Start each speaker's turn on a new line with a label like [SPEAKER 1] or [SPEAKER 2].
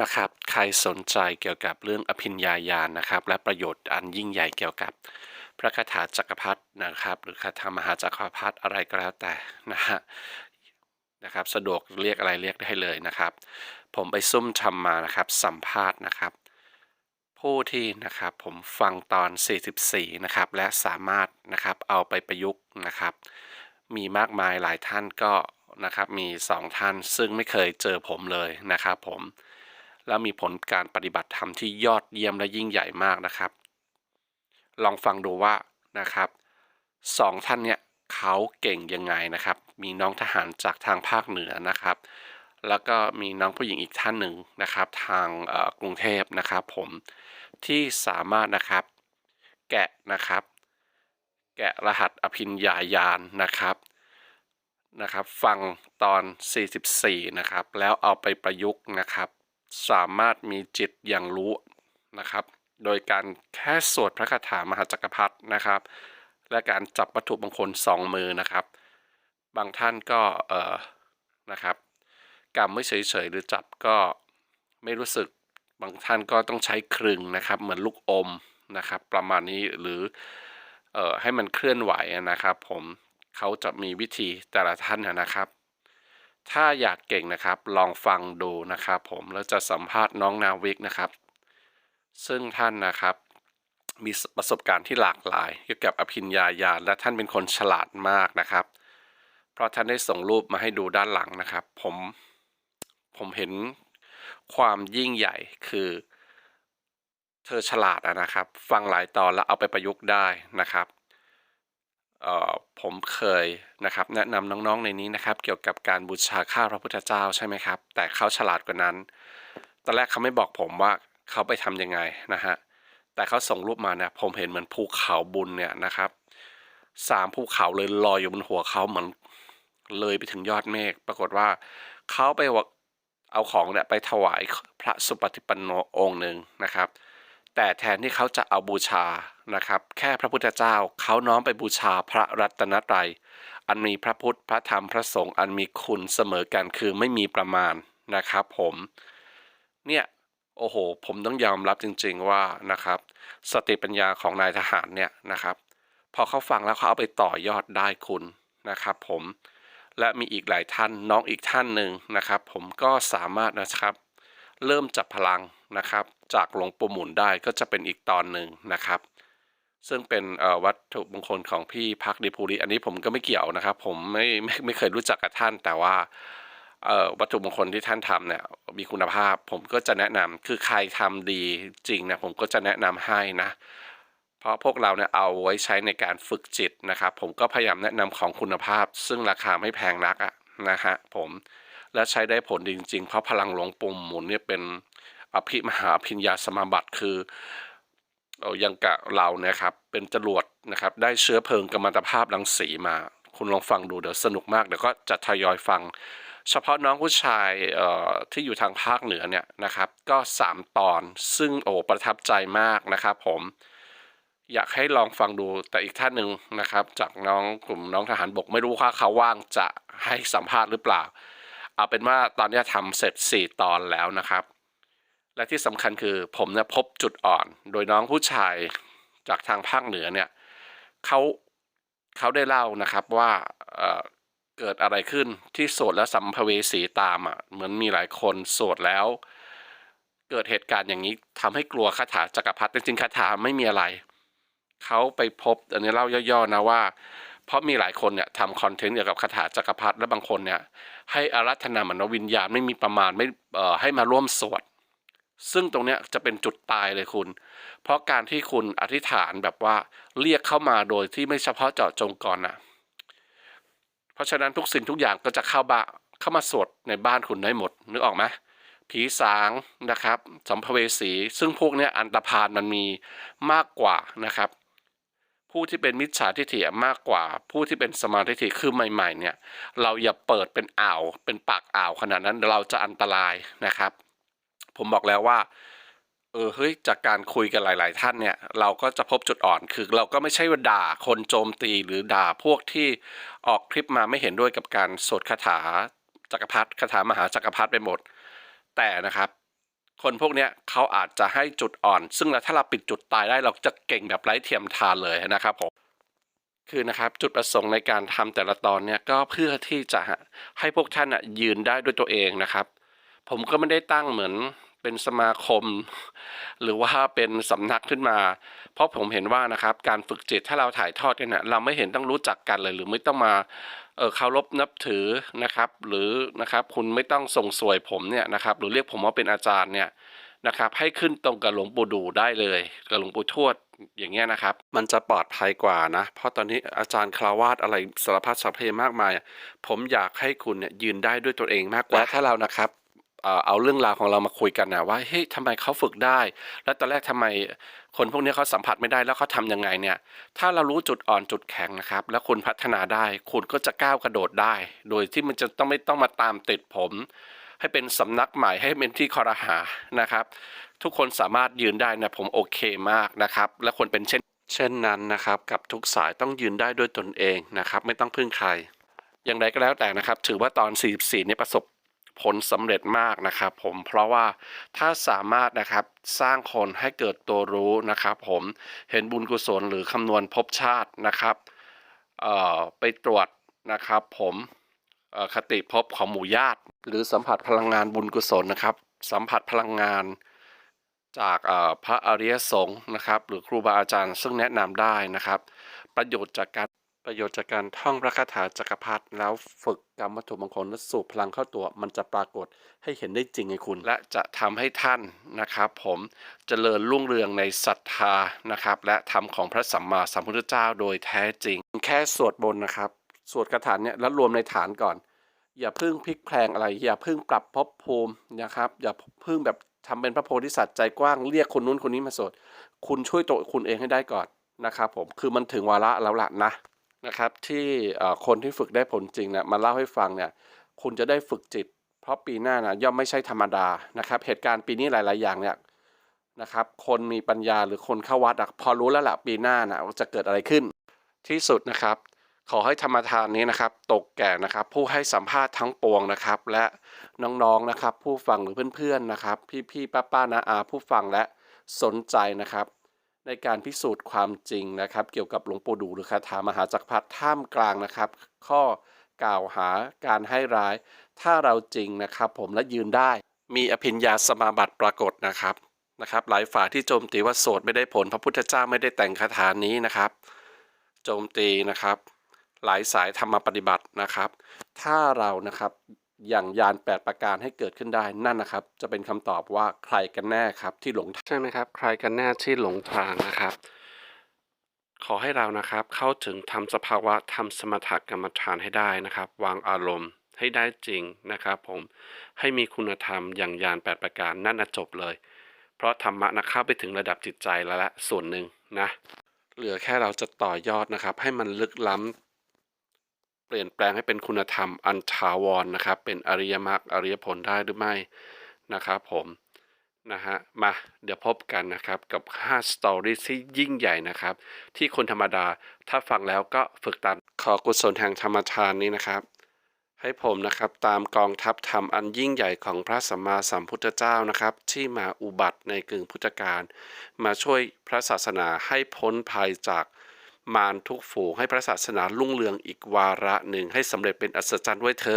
[SPEAKER 1] นะครับ ใครสนใจเกี่ยวกับเรื่องอภิญญาญาณนะครับ และประโยชน์อันยิ่งใหญ่เกี่ยวกับพระคาถาจักรพรรดินะครับ หรือคาถามหาจักรพรรดิอะไรก็แล้วแต่นะฮะนะครับ สะดวกเรียกอะไรเรียกได้เลยนะครับ ผมไปซุ่มทำมานะครับสัมภาษณ์นะครับ ผู้ที่นะครับผมฟังตอน 44 นะครับ และสามารถนะครับเอาไปประยุกต์นะครับ มีมากมายหลายท่านก็นะครับมีสองท่านซึ่งไม่เคยเจอผมเลยนะครับผม แล้วมีผลการปฏิบัติธรรมที่ยอดเยี่ยมและยิ่งใหญ่มากนะครับ ลองฟังดูว่านะครับสองท่านเนี่ยเขาเก่งยังไงนะครับ มีน้องทหารจากทางภาคเหนือนะครับ แล้วก็มีน้องผู้หญิงอีกท่านหนึ่งนะครับ ทางกรุงเทพนะครับ ผมที่สามารถนะครับ แกะนะครับ แกะรหัสอภิญญาญาณนะครับนะครับ ฟังตอน 44 นะครับ แล้วเอาไปประยุกต์นะครับ สามารถมีจิตอย่างรู้นะครับ โดยการแค่สวดพระคาถามหาจักรพรรดินะครับ และการจับวัตถุมงคลสองมือนะครับ บางท่านก็เออนะครับกำไม่เฉยๆหรือจับก็ไม่รู้สึกบางท่านก็ต้องใช้ครึงนะครับ เหมือนลูกอมนะครับ ประมาณนี้หรือเอ่อให้มันเคลื่อนไหวนะครับ ผมเขาจะมีวิธีแต่ละท่านนะครับ ถ้าอยากเก่งนะครับ ลองฟังดูนะครับผมแล้วจะสัมภาษณ์น้องนาวิกนะครับ ซึ่งท่านนะครับ มีประสบการณ์ที่หลากหลาย เกี่ยวกับอภิญญาญาณและท่านเป็นคนฉลาดมากนะครับ เพราะท่านได้ส่งรูปมาให้ดูด้านหลังนะครับ ผมผมเห็นความยิ่งใหญ่คือ เธอฉลาดอะนะครับ ฟังหลายตอนแล้วเอาไปประยุกต์ได้นะครับ ผมเคยนะครับแนะนำน้องๆในนี้นะครับ เกี่ยวกับการบูชาข้าพระพุทธเจ้าใช่ไหมครับ แต่เขาฉลาดกว่านั้น ตอนแรกเขาไม่บอกผมว่าเขาไปทำยังไงนะฮะ แต่เขาส่งรูปมานี่ยผมเห็นเหมือนภูเขาบุญเนี่ยนะครับสามภูเขาเลยลอยอยู่บนหัวเขาเหมือนเลยไปถึงยอดเมฆ ปรากฏว่าเขาไปเอาของเนี่ยไปถวายพระสุปฏิปันโนองค์หนึ่งนะครับ แต่แทนที่เขาจะเอาบูชา นะครับแค่พระพุทธเจ้าเขาน้อมไปบูชาพระรัตนตรัย อันมีพระพุทธพระธรรมพระสงฆ์อันมีคุณเสมอกันคือไม่มีประมาณนะครับผมเนี่ยโอ้โห ผมต้องยอมรับจริง ๆว่านะครับสติปัญญาของนายทหารเนี่ยนะครับ พอเขาฟังแล้วเขาเอาไปต่อยอดได้คุณนะครับผมและมีอีกหลายท่านน้องอีกท่านหนึ่งนะครับ ผมก็สามารถนะครับ เริ่มจับพลังนะครับ จากหลวงปู่หมุนได้ก็จะเป็นอีกตอนหนึ่งนะครับ ซึ่งเป็นวัตถุมงคลของพี่พักดีภูริอันนี้ผมก็ไม่เกี่ยวนะครับ ผมไม่ไม่ไม่เคยรู้จักกับท่านแต่ว่าวัตถุมงคลที่ท่านทำเนี่ยมีคุณภาพ ผมก็จะแนะนำคือใครทำดีจริงนะผมก็จะแนะนำให้นะ เพราะพวกเราเนี่ยเอาไว้ใช้ในการฝึกจิตนะครับ ผมก็พยายามแนะนำของคุณภาพ ซึ่งราคาไม่แพงนักอะนะฮะผมและใช้ได้ผลจริง ๆ เพราะพลังหลวงปุ่มหมุนเนี่ยเป็นอภิมหาพิญญาสมาบัติคือ ยังกะเราเนี่ยครับ เป็นจรวดนะครับ ได้เชื้อเพลิงกัมมันตภาพรังสีมา คุณลองฟังดูเดี๋ยวสนุกมากเดี๋ยวก็จะทยอยฟัง เฉพาะน้องผู้ชายที่อยู่ทางภาคเหนือเนี่ยนะครับ ก็ 3 ตอนซึ่งโอ้ประทับใจมากนะครับผมอยากให้ลองฟังดูแต่อีกท่านหนึ่งนะครับ จากน้องกลุ่มน้องทหารบกไม่รู้ว่าเขาว่างจะให้สัมภาษณ์หรือเปล่า เอาเป็นว่าตอนนี้ทำเสร็จ 4 ตอนแล้วนะครับ และที่สำคัญคือผมเนี่ยพบจุดอ่อน โดยน้องผู้ชายจากทางภาคเหนือเนี่ยเขาเขาได้เล่านะครับว่าเกิดอะไรขึ้นที่โสดแล้วสัมภเวสีตามอะเหมือนมีหลายคนโสดแล้ว เกิดเหตุการณ์อย่างนี้ทำให้กลัวคาถาจักรพรรดิจริงๆคาถาไม่มีอะไรเขาไปพบอันนี้เล่าย่อๆนะว่า เพราะมีหลายคนเนี่ยทำคอนเทนต์เกี่ยวกับคาถาจักรพรรดิและบางคนเนี่ยให้อารัธนามนวิญญาณไม่มีประมาณไม่เอ่อให้มาร่วมสวด ซึ่งตรงเนี้ยจะเป็นจุดตายเลยคุณ เพราะการที่คุณอธิษฐานแบบว่าเรียกเข้ามาโดยที่ไม่เฉพาะเจาะจงก่อนนะเพราะฉะนั้นทุกสิ่งทุกอย่างก็จะเข้าบ้าเข้ามาสวดในบ้านคุณได้หมดนึกออกไหมผีสางนะครับสัมภเวสี ซึ่งพวกนี้อันตรพานมันมีมากกว่านะครับ ผู้ที่เป็นมิจฉาทิฏฐิมากกว่า ผู้ที่เป็นสมาธิฏฐิคือใหม่ ๆ เนี่ย เราอย่าเปิดเป็นอ่าวเป็นปากอ่าวขนาดนั้นเราจะอันตรายนะครับ ผมบอกแล้วว่า เออเฮ้ยจากการคุยกันหลาย ๆ ท่านเนี่ย เราก็จะพบจุดอ่อนคือเราก็ไม่ใช่ว่าด่าคนโจมตีหรือด่าพวกที่ออกคลิปมาไม่เห็นด้วยกับการสวดคาถาจักรพรรดิคาถามหาจักรพรรดิไปหมด แต่นะครับ คนพวกเนี้ยเขาอาจจะให้จุดอ่อน ซึ่งถ้าเราปิดจุดตายได้เราจะเก่งแบบไร้เทียมทานเลยนะครับผมคือนะครับจุดประสงค์ในการทำแต่ละตอนเนี่ยก็เพื่อที่จะให้พวกท่านอะยืนได้ด้วยตัวเองนะครับ ผมก็ไม่ได้ตั้งเหมือน เป็นสมาคม หรือว่าเป็นสำนักขึ้นมา เพราะผมเห็นว่านะครับการฝึกจิตถ้าเราถ่ายทอดกันเนี่ยเราไม่เห็นต้องรู้จักกันเลย หรือไม่ต้องมาเออเคารพนับถือนะครับ หรือนะครับคุณไม่ต้องส่งสวยผมเนี่ยนะครับ หรือเรียกผมว่าเป็นอาจารย์เนี่ยนะครับให้ขึ้นตรงกับหลวงปู่ดูได้เลยกับหลวงปู่ทวดอย่างเงี้ยนะครับ มันจะปลอดภัยกว่านะ เพราะตอนนี้อาจารย์คลาวาสอะไรสารพัดสัพเพมากมาย ผมอยากให้คุณเนี่ยยืนได้ด้วยตัวเองมากกว่าถ้าเรานะครับ เอาเรื่องราวของเรามาคุยกันนะว่าเฮ้ยทำไมเขาฝึกได้ แล้วตอนแรกทำไมคนพวกนี้เขาสัมผัสไม่ได้แล้วเขาทำยังไงเนี่ย ถ้าเรารู้จุดอ่อนจุดแข็งนะครับ แล้วคุณพัฒนาได้ คุณก็จะก้าวกระโดดได้ โดยที่มันจะต้องไม่ต้องมาตามติดผม ให้เป็นสำนักใหม่ให้เป็นที่คอรหานะครับ ทุกคนสามารถยืนได้นะผมโอเคมากนะครับ และควรเป็นเช่น เช่นนั้นนะครับ กับทุกสายต้องยืนได้ด้วยตนเองนะครับ ไม่ต้องพึ่งใคร อย่างไรก็แล้วแต่นะครับ ถือว่าตอน 44เนี่ยประสบ ผลสำเร็จมากนะครับผมเพราะว่าถ้าสามารถนะครับสร้างคนให้เกิดตัวรู้นะครับผมเห็นบุญกุศลหรือคำนวณภพชาตินะครับไปตรวจนะครับผมคติภพของหมู่ญาติ หรือสัมผัสพลังงานบุญกุศลนะครับ สัมผัสพลังงานจากพระอริยสงฆ์นะครับ หรือครูบาอาจารย์ซึ่งแนะนำได้นะครับ ประโยชน์จากการ ประโยชน์จากการท่องพระคาถาจักรพรรดิแล้วฝึกกรรมวัตถุมงคลและสูบพลังเข้าตัว มันจะปรากฏให้เห็นได้จริงไงคุณ และจะทำให้ท่านนะครับผมเจริญรุ่งเรืองในศรัทธานะครับและธรรมของพระสัมมาสัมพุทธเจ้าโดยแท้จริง แค่สวดบนต์นะครับสวดคาถาเนี่ยแล้วรวมในฐานก่อน อย่าเพึ่งพลิกแพลงอะไร อย่าเพึ่งปรับภพภูมินะครับอย่าเพึ่งแบบทำเป็นพระโพธิสัตว์ใจกว้างเรียกคนนู้นคนนี้มาสวดคุณช่วยตัวคุณเองให้ได้ก่อนนะครับผมคือมันถึงวาระแล้วล่ะนะ นะครับที่คนที่ฝึกได้ผลจริงเนี่ยมาเล่าให้ฟังเนี่ยคุณจะได้ฝึกจิต เพราะปีหน้านะย่อมไม่ใช่ธรรมดานะครับเหตุการณ์ปีนี้หลาย ๆ อย่างเนี่ยนะครับคนมีปัญญาหรือคนเข้าวัดพอรู้แล้วล่ะปีหน้านะจะเกิดอะไรขึ้น ที่สุดนะครับ ขอให้ธรรมทานนี้นะครับ ตกแก่นะครับ ผู้ให้สัมภาษณ์ทั้งปวงนะครับ และน้องๆนะครับ ผู้ฟังหรือเพื่อนๆนะครับ พี่ๆป้าๆนาอาผู้ฟังและสนใจนะครับ ในการพิสูจน์ความจริงนะครับ เกี่ยวกับหลวงปู่ดูหรือคาถามหาจักรพรรดิท่ามกลางนะครับ ข้อกล่าวหาการให้ร้าย ถ้าเราจริงนะครับผมและยืนได้ มีอภิญญาสมาบัติปรากฏนะครับนะครับ หลายฝ่ายที่โจมตีว่าโสดไม่ได้ผล พระพุทธเจ้าไม่ได้แต่งคาถานี้นะครับ โจมตีนะครับ หลายสายธรรมปฏิบัตินะครับ ถ้าเรานะครับ อย่างยานแปดประการให้เกิดขึ้นได้นั่นนะครับ จะเป็นคำตอบว่าใครกันแน่ครับที่หลงใช่ไหมครับ ใครกันแน่ที่หลงทางนะครับ ขอให้เรานะครับเข้าถึงทำสภาวะทำสมถกรรมฐานให้ได้นะครับ วางอารมณ์ให้ได้จริงนะครับ ผมให้มีคุณธรรมอย่างยานแปดประการนั่นนะจบเลย เพราะธรรมะนะเข้าไปถึงระดับจิตใจแล้วละส่วนหนึ่งนะเหลือแค่เราจะต่อยอดนะครับ ให้มันลึกล้ำ เปลี่ยนแปลงให้เป็นคุณธรรมอันถาวรนะครับ เป็นอริยมรรคอริยผลได้หรือไม่นะครับผมนะฮะมาเดี๋ยวพบกันนะครับกับ5สตอรี่ที่ยิ่งใหญ่นะครับ ที่คนธรรมดาถ้าฟังแล้วก็ฝึกตามขอกุศลแห่งธรรมทานนี้นะครับ ให้ผมนะครับตามกองทัพธรรมอันยิ่งใหญ่ของพระสัมมาสัมพุทธเจ้านะครับ ที่มาอุบัติในกึ่งพุทธกาลมาช่วยพระศาสนาให้พ้นภัยจาก มารทุกฝูงให้พระศาสนาลุ่งเรืองอีกวาระหนึ่งให้สำเร็จเป็นอัศจรรย์ไว้เถอ